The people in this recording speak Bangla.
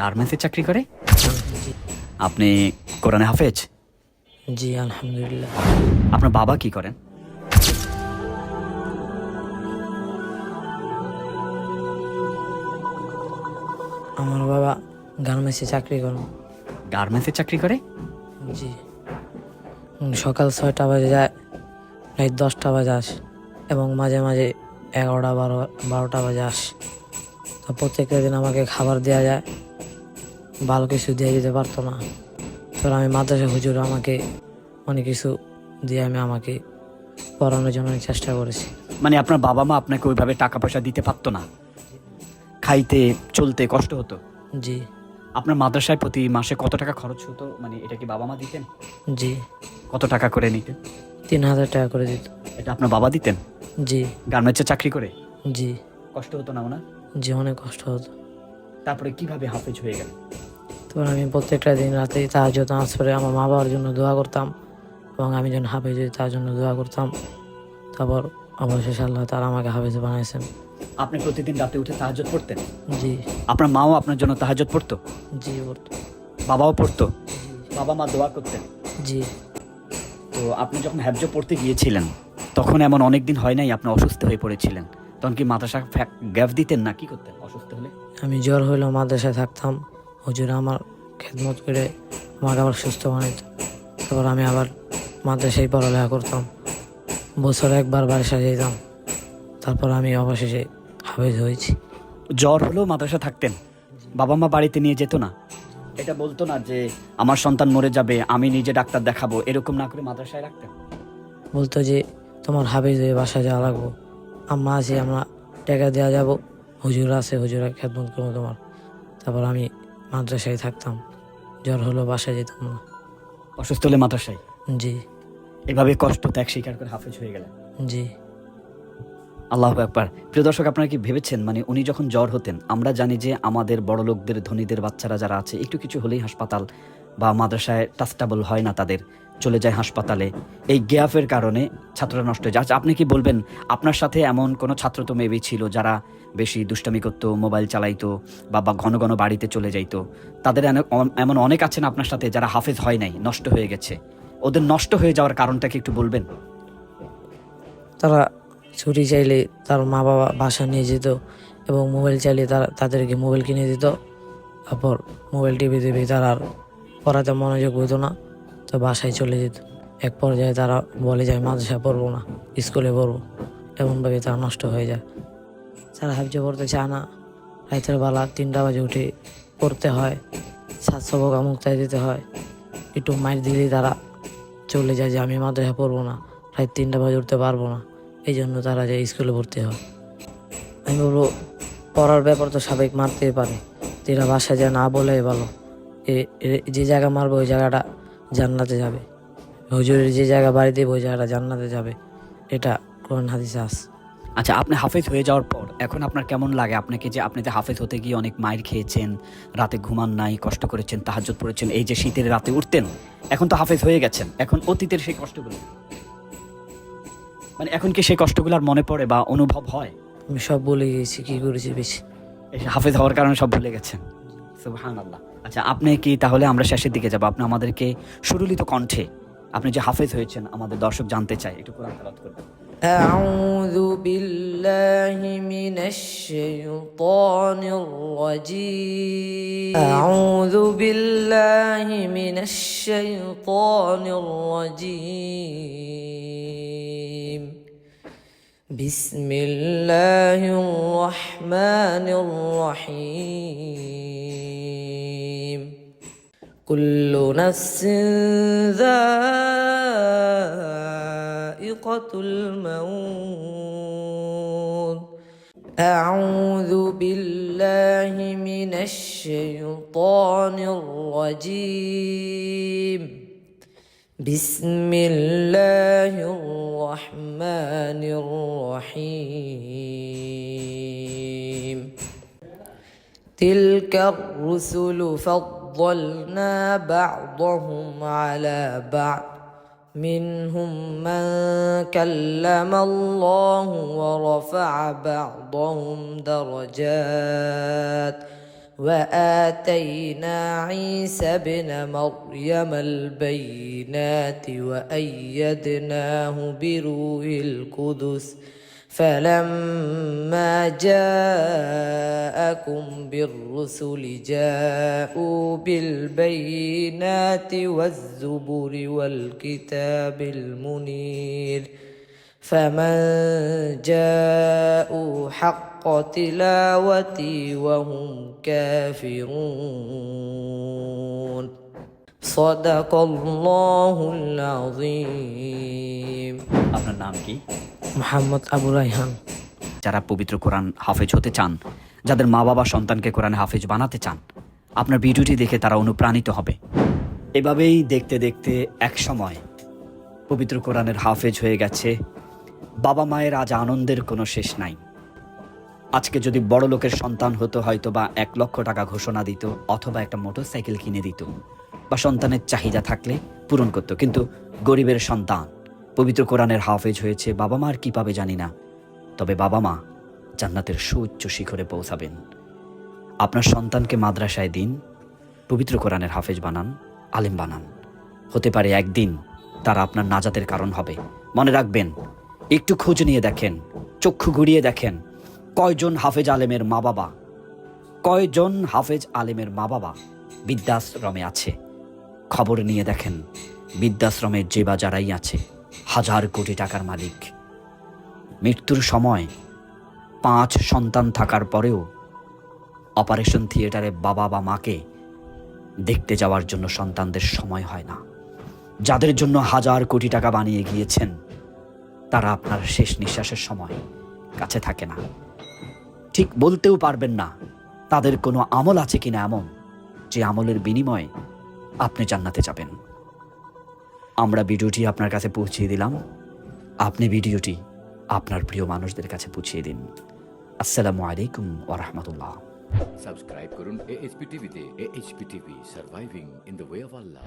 গার্মেন্টসে চাকরি করে? আপনি কোরআনে হাফেজ? জি আলহামদুলিল্লাহ। আপনার বাবা কি করেন? আমার বাবা গার্মেন্টসে চাকরি করেন গার্মেন্টসে চাকরি করে? জি। সকাল ছয়টা বাজে যায় রাত দশটা বাজে আস এবং মাঝে মাঝে এগারোটা বারো বারোটা বাজে আস। তো প্রত্যেকটা দিন আমাকে খাবার দেওয়া যায়। ভালো কিছু দিয়ে দিতে পারতো না। তো আমি মাদ্রাসা হুজুর আমাকে অনেক কিছু দিয়ে আমি আমাকে পড়ানোর জন্য অনেক চেষ্টা করেছি। মানে আপনার বাবা মা আপনাকে ওইভাবে টাকা পয়সা দিতে পারতো না? খাইতে চলতে কষ্ট হতো? জি। আপনার মাদ্রাসায় প্রতি মাসে কত টাকা খরচ হতো? মানে এটা কি বাবা মা দিতেন? জি। কত টাকা করে নিতেন? তিন হাজার টাকা করে দিত। এটা আপনার বাবা দিতেন? জি। গার্মেন্টসে চাকরি করে? জি। কষ্ট হতো না ওনার? জি অনেক কষ্ট হতো। তারপরে কীভাবে হাফেজ হয়ে গেল? তারপর আমি প্রত্যেকটা দিন রাতে তাহাজ নামাজ পড়ে আমার মা বাবার জন্য দোয়া করতাম এবং আমি যখন হাফেজ হই তার জন্য দোয়া করতাম। তারপর অবশেষে আল্লাহ তারা আমাকে হাফেজ বানাইছেন। আপনি প্রতিদিন রাতে উঠে তাহাজত পড়তেন? জি। আপনার মাও আপনার জন্য তাহাজত পড়তো? জি পড়তো। বাবাও পড়তো? বাবা মা দোয়া করতেন? জি। তো আপনি যখন হ্যাবজ পড়তে গিয়েছিলেন তখন এমন অনেক দিন হয় নাই আপনি অসুস্থ হয়ে পড়েছিলেন। তখন কি মাদ্রাসা গ্যাপ দিতেন না? কি করতেন? অসুস্থ হলে? আমি জ্বর হইলেও মাদ্রাসায় থাকতাম। হুজুর আমার খেদমত করে আমাকে আবার সুস্থ বানাইত। তারপর আমি আবার মাদ্রাসায় পড়ালেখা করতাম। বছরে একবার বাসা যেতাম তারপর আমি অবশেষে হাফেজ হয়েছি। জ্বর হলেও মাদ্রাসা থাকতেন? বাবা মা বাড়িতে নিয়ে যেত না? এটা বলতো না যে আমার সন্তান মরে যাবে আমি নিজে ডাক্তার দেখাবো। এরকম না করে মাদ্রাসায় রাখতেন? বলতো যে তোমার হাফেজ হয়ে বাসা যাওয়া লাগবো। আম্মা আছে আমরা টাকা দেওয়া যাব। হুজুর আছে হুজুরা খেদমত করব তোমার। তারপর আমি মাদ্রাসায় থাকতাম। জ্বর হলো বাসায় যেতাম না। অসুস্থ হলে মাদ্রাসায়? জি। এভাবে কষ্ট ত্যাগ স্বীকার করে হাফেজ হয়ে গেলেন? জি। আল্লাহ একবার প্রিয় দর্শক আপনারা কি ভেবেছেন মানে উনি যখন জ্বর হতেন আমরা জানি যে আমাদের বড় লোকদের ধনীদের বাচ্চারা যারা আছে একটু কিছু হলেই হাসপাতাল বা মাদ্রাসায় টাস্টাবল হয় না তাদের। চলে যায় হাসপাতালে। এই গ্যাফের কারণে ছাত্ররা নষ্ট হয়ে যায়। আচ্ছা, আপনি কি বলবেন আপনার সাথে এমন কোনো ছাত্র তো মেবি ছিল যারা বেশি দুষ্টামি করতো মোবাইল চালাইতো বা বা ঘন ঘন বাড়িতে চলে যাইতো? তাদের এমন অনেক আছেন আপনার সাথে যারা হাফেজ হয় নাই নষ্ট হয়ে গেছে। ওদের নষ্ট হয়ে যাওয়ার কারণটা কি একটু বলবেন? তারা ছুটি চাইলে তার মা বাবা বাসা নিয়ে যেত এবং মোবাইল চাইলে তারা তাদেরকে মোবাইল কিনে দিত। তারপর মোবাইল টিভি টিভি তারা আর পড়াতে মনোযোগ হতো না। তো বাসায় চলে যেত। এক পর্যায়ে তারা বলে যায় মাদ্রাসা পড়ব না, স্কুলে পড়ব। এমনভাবে তারা নষ্ট হয়ে যায়। তারা হাফজে পড়তে চায় না। রাতের বেলা তিনটা বাজে উঠে পড়তে হয়। সাতশো বোকা মুক্তায় দিতে হয়। একটু মাইর দিলেই তারা চলে যায় যে, আমি মাদ্রাসা পড়ব না। রাত তিনটা বাজে উঠতে পারব না। এই জন্য তারা যে স্কুলে ভর্তি হয়। আমি বলব, পড়ার ব্যাপার তো সাবেক মারতেই পারে। এরা বাসায় যা না বলে ভালো। যে জায়গা মারবে, ওই জায়গাটা জান্নাতে যাবে। হুজুরের যে জায়গা বাড়ি দেবে ওই জায়গাটা জান্নাতে যাবে এটা কোরআন হাদিসে আস আচ্ছা আপনি হাফেজ হয়ে যাওয়ার পর এখন আপনার কেমন লাগে? আপনাকে যে আপনি যে হাফেজ হতে গিয়ে অনেক মায়ের খেয়েছেন রাতে ঘুমান নাই কষ্ট করেছেন তাহাজ্জুদ পড়েছেন এই যে শীতের রাতে উঠতেন এখন তো হাফেজ হয়ে গেছেন। এখন অতীতের সেই কষ্টগুলো মানে এখন কি সেই কষ্টগুলো আর মনে পড়ে বা অনুভব হয়? আমি সব বলে গিয়েছি কি করেছি বেশি। হাফেজ হওয়ার কারণে সব ভুলে গেছেন। সুবহানাল্লাহ। আচ্ছা আপনি কি তাহলে আমরা শেষের দিকে যাব আপনি আমাদেরকে সুরলিত কণ্ঠে আপনি যে হাফেজ হয়েছেন আমাদের দর্শক জানতে চায় একটু কোরআন তেলাওয়াত করবেন أعوذ بالله من الشيطان الرجيم أعوذ بالله من الشيطان الرجيم بسم الله الرحمن الرحيم كل نفس ذائقة الموت. أعوذ بالله من الشيطان الرجيم. بسم الله الرحمن الرحيم. تلك الرسل فضلنا بعضهم على بعض. منهم من كلم الله ورفع بعضهم درجات. وآتينا عيسى ابن مريم البينات وأيدناه بروح القدس. فلما جاءكم بالرسل جاءوا بالبينات والزبر والكتاب المنير فمن جاءوا حق تلاوتي وهم كافرون صدق الله العظيم আপনার নাম কি মোহাম্মদ আবু রাইহান যারা পবিত্র কোরআন হাফেজ হতে চান, যাদের মা বাবা সন্তানকে কোরআনে হাফেজ বানাতে চান, আপনার ভিডিওটি দেখে তারা অনুপ্রাণিত হবে। এভাবেই দেখতে দেখতে এক সময় পবিত্র কোরআনের হাফেজ হয়ে গেছে। বাবা মায়ের আজ আনন্দের কোনো শেষ নাই। আজকে যদি বড় লোকের সন্তান হতো, হয়তো বা এক লক্ষ টাকা ঘোষণা দিত, অথবা একটা মোটরসাইকেল কিনে দিত, বা সন্তানের চাহিদা থাকলে পূরণ করত। কিন্তু গরিবের সন্তান পবিত্র কোরআনের হাফেজ হয়েছে, বাবা মার আর কি পাবে জানি না। তবে বাবা মা জান্নাতের সুউচ্চ শিখরে পৌঁছাবেন। আপনার সন্তানকে মাদ্রাসায় দিন, পবিত্র কোরআনের হাফেজ বানান, আলেম বানান। হতে পারে একদিন তারা আপনার নাজাতের কারণ হবে। মনে রাখবেন, একটু খোঁজ নিয়ে দেখেন, চক্ষু ঘুরিয়ে দেখেন, কয়জন হাফেজ আলেমের মা বাবা, কয়জন হাফেজ আলেমের মা বাবা বৃদ্ধাশ্রমে আছে। খবর নিয়ে দেখেন বৃদ্ধাশ্রমে যে বা যারাই আছে। হাজার কোটি টাকার মালিক। মৃত্যুর সময় পাঁচ সন্তান থাকার পরেও অপারেশন থিয়েটারে বাবা বা মাকে দেখতে যাওয়ার জন্য সন্তানদের সময় হয় না। যাদের জন্য হাজার কোটি টাকা বানিয়ে গিয়েছেন, তারা আপনার শেষ নিঃশ্বাসের সময় কাছে থাকে না। ঠিক বলতেও পারবেন না, তাদের কোনো আমল আছে কিনা এমন, যে আমলের বিনিময়ে আপনি জান্নাতে যাবেন। আমরা ভিডিওটি আপনার কাছে পৌঁছিয়ে দিলাম। আপনি ভিডিওটি আপনার প্রিয় মানুষদের কাছে পৌঁছিয়ে দিন। আসসালামু আলাইকুম ওরহমতুল্লাহ সাবস্ক্রাইব করুন এএসপি টিভিতে। ASP TV surviving in the way of Allah.